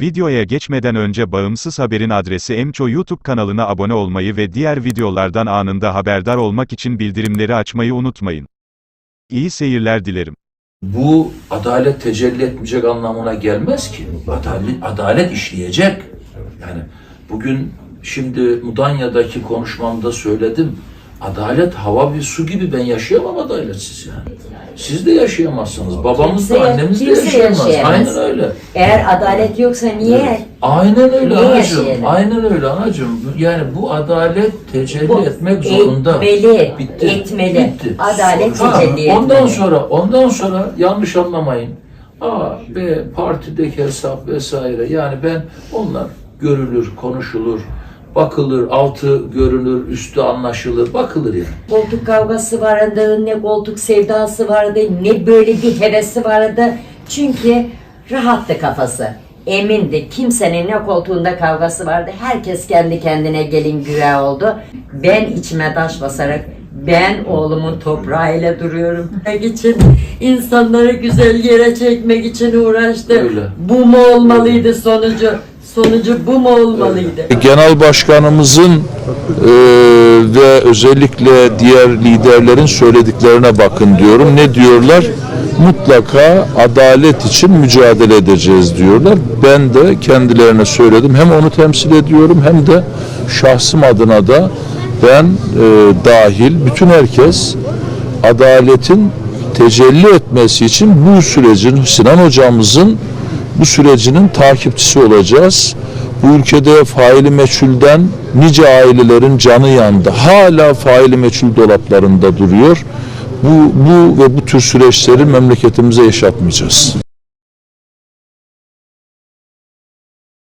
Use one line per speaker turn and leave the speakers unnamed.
Videoya geçmeden önce Bağımsız Haber'in adresi Emço YouTube kanalına abone olmayı ve diğer videolardan anında haberdar olmak için bildirimleri açmayı unutmayın. İyi seyirler dilerim.
Bu adalet tecelli etmeyecek anlamına gelmez ki. Adalet, adalet işleyecek. Yani bugün şimdi Mudanya'daki konuşmamda söyledim. Adalet hava ve su gibi ben yaşayamam adaletsiz yani. Siz de yaşayamazsınız. Babamız da annemiz de yaşayamaz.
yaşayamaz.
Aynen öyle.
Eğer adalet yoksa niye?
Aynen öyle
Niye
anacığım.
yaşayalım?
Aynen öyle anacığım. Yani bu adalet tecelli
Bu
etmek zorunda.
Etmeli,
Bitti.
etmeli.
Bitti.
Adalet
Ha,
tecelli
Ondan
etmeli.
sonra, ondan sonra yanlış anlamayın. A, B, partideki hesap vesaire. Yani ben onlar görülür, konuşulur, bakılır, altı görülür, üstü anlaşılır, bakılır yani.
Koltuk kavgası vardı, ne koltuk sevdası vardı, ne böyle bir hevesi vardı. Çünkü rahattı kafası. Emindi. Kimsenin ne koltuğunda kavgası vardı. Herkes kendi kendine gelin güve oldu. Ben içime taş basarak ben oğlumun toprağıyla duruyorum. için insanları güzel yere çekmek için uğraştı.
Öyle.
Bu mu olmalıydı sonucu? Sonucu bu mu olmalıydı?
Genel Başkanımızın e, ve özellikle diğer liderlerin söylediklerine bakın diyorum. Ne diyorlar? Mutlaka adalet için mücadele edeceğiz diyorlar. Ben de kendilerine söyledim. Hem onu temsil ediyorum hem de şahsım adına da ben e, dahil bütün herkes adaletin tecelli etmesi için bu sürecin Sinan hocamızın bu sürecinin takipçisi olacağız. Bu ülkede faili meçhulden nice ailelerin canı yandı. Hala faili meçhul dolaplarında duruyor. Bu, bu ve bu tür süreçleri memleketimize yaşatmayacağız.